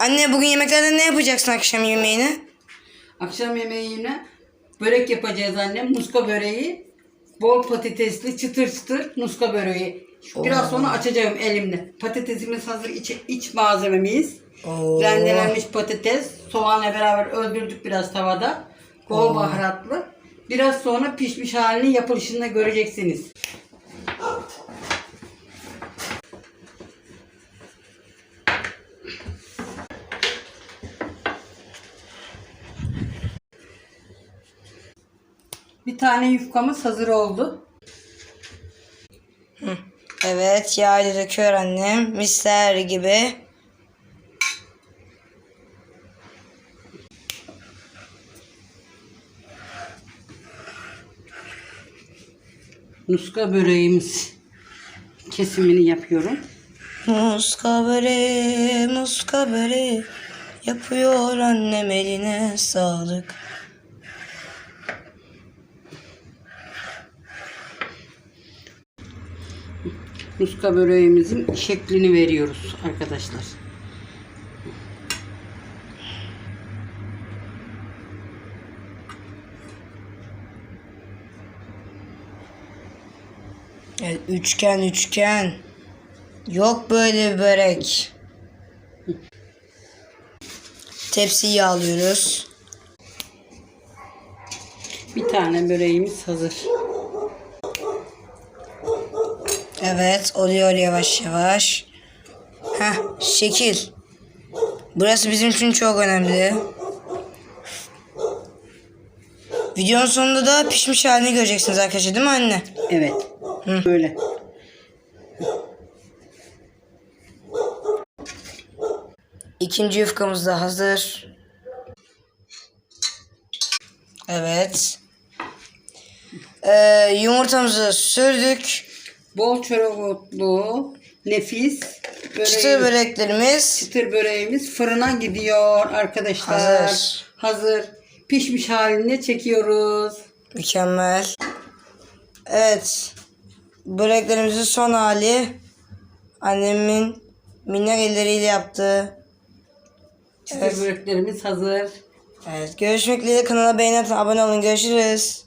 Anne bugün yemeklerde ne yapacaksın akşam yemeğine? Akşam yemeğine börek yapacağız annem. Muska böreği. Bol patatesli çıtır çıtır muska böreği. Biraz sonra açacağım elimle. Patatesimiz hazır iç, iç malzememiz. Oo. Rendelenmiş patates. Soğanla beraber öldürdük biraz tavada. Bol baharatlı. Biraz sonra pişmiş halini yapılışında göreceksiniz. Bir tane yufkamız hazır oldu. Evet yağ döküyor annem. Misler gibi. Muska böreğimiz kesimini yapıyorum. Muska böreği, muska böreği. Yapıyor annem eline sağlık. Muska böreğimizin şeklini veriyoruz arkadaşlar. Evet, üçgen üçgen. Yok böyle bir börek. Tepsiyi yağlıyoruz. Bir tane böreğimiz hazır. Evet oluyor yavaş yavaş. Heh şekil. Burası bizim için çok önemli. Videonun sonunda da pişmiş halini göreceksiniz arkadaşlar değil mi anne? Evet. Böyle. İkinci yufkamız da hazır. Evet. Ee, yumurtamızı sürdük. Bol çörek otlu, nefis böreğimiz, Çıtır böreklerimiz çıtır böreğimiz fırına gidiyor arkadaşlar. Hazır. Hazır. Pişmiş halini çekiyoruz. mükemmel. Evet. Böreklerimizin son hali annemin minnak elleriyle yaptığı. Çıtır böreklerimiz hazır. Evet. Görüşmek dileğiyle kanala beğenip abone olun. Görüşürüz.